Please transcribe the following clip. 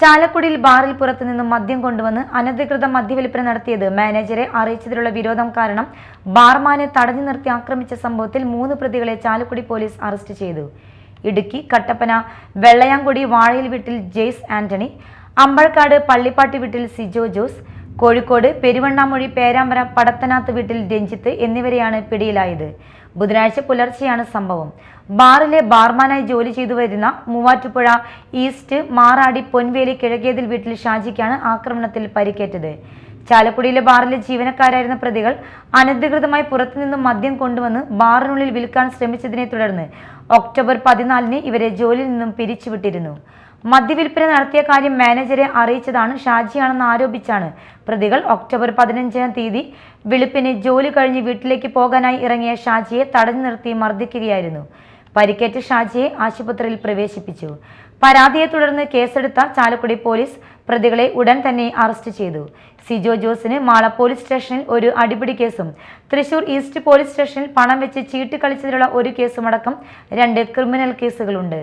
ചാലക്കുടിയിൽ ബാറിൽ പുറത്തുനിന്നും മദ്യം കൊണ്ടുവന്ന് അനധികൃത മദ്യവിൽപ്പന നടത്തിയത് മാനേജരെ അറിയിച്ചതിലുള്ള വിരോധം കാരണം ബാർമാനെ തടഞ്ഞു നിർത്തി ആക്രമിച്ച സംഭവത്തിൽ മൂന്ന് പ്രതികളെ ചാലക്കുടി പോലീസ് അറസ്റ്റ് ചെയ്തു. ഇടുക്കി കട്ടപ്പന വെള്ളയാംകുടി വാഴയിൽ വീട്ടിൽ ജെയ്സ് ആന്റണി അമ്പഴക്കാട് പള്ളിപ്പാട്ടി വീട്ടിൽ സിജോ ജോസ് കോഴിക്കോട് പെരുവണ്ണാമൊഴി പേരാമ്പ്ര പടത്തനാത്ത് വീട്ടിൽ രഞ്ജിത്ത് എന്നിവരെയാണ് പിടിയിലായത്. ബുധനാഴ്ച പുലർച്ചെയാണ് സംഭവം. ബാറിലെ ബാർമാനായി ജോലി ചെയ്തു വരുന്ന മൂവാറ്റുപുഴ ഈസ്റ്റ് മാറാടി പൊൻവേലി കിഴക്കേതിൽ വീട്ടിൽ ഷാജിക്കാണ് ആക്രമണത്തിൽ പരിക്കേറ്റത്. ചാലക്കുടിയിലെ ബാറിലെ ജീവനക്കാരായിരുന്ന പ്രതികൾ അനധികൃതമായി പുറത്തുനിന്നും മദ്യം കൊണ്ടുവന്ന് ബാറിനുള്ളിൽ വിൽക്കാൻ ശ്രമിച്ചതിനെ തുടർന്ന് ഒക്ടോബർ പതിനാലിന് ഇവരെ ജോലിയിൽ നിന്നും പിരിച്ചുവിട്ടിരുന്നു. മദ്യവിൽപ്പന നടത്തിയ കാര്യം മാനേജരെ അറിയിച്ചതാണ് ഷാജിയാണെന്ന് ആരോപിച്ചാണ്. പ്രതികൾ ഒക്ടോബർ പതിനഞ്ചാം തീയതി വെളുപ്പിന് ജോലി കഴിഞ്ഞ് വീട്ടിലേക്ക് പോകാനായി ഇറങ്ങിയ ഷാജിയെ തടഞ്ഞു നിർത്തി മർദ്ദിക്കുകയായിരുന്നു. പരിക്കേറ്റ ഷാജിയെ ആശുപത്രിയിൽ പ്രവേശിപ്പിച്ചു. പരാതിയെ തുടർന്ന് കേസെടുത്ത ചാലക്കുടി പോലീസ് പ്രതികളെ ഉടൻ തന്നെ അറസ്റ്റ് ചെയ്തു. സിജോ ജോസിന് മാള പോലീസ് സ്റ്റേഷനിൽ ഒരു അടിപിടി കേസും തൃശൂർ ഈസ്റ്റ് പോലീസ് സ്റ്റേഷനിൽ പണം വെച്ച് ചീട്ട് കളിച്ചതിലുള്ള ഒരു കേസുമടക്കം രണ്ട് ക്രിമിനൽ കേസുകളുണ്ട്.